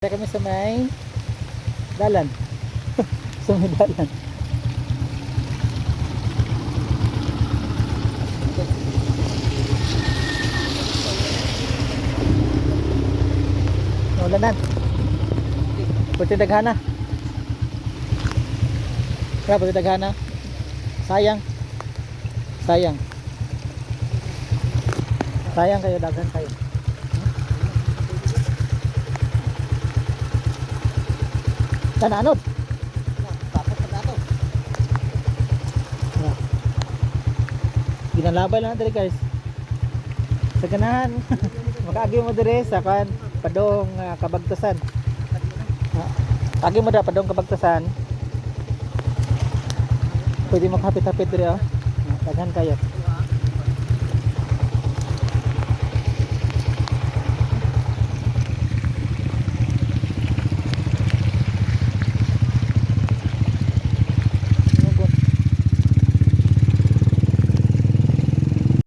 Kaya kami sa may dalan. sa may dalan. Ulanan. Pwede daghana. Kaya pwede daghana. Sayang. Sayang. Sayang kayo daghan kayo. Tananod. Tapos na dato. Yeah. Ginalabay lang diri guys. Sa ganahan. Makaagi mo diri sa kan padong ah, kabagtasan. Agi mo da padong kabagtasan. Pwede makahapit-hapit diri oh. Daghan kayo.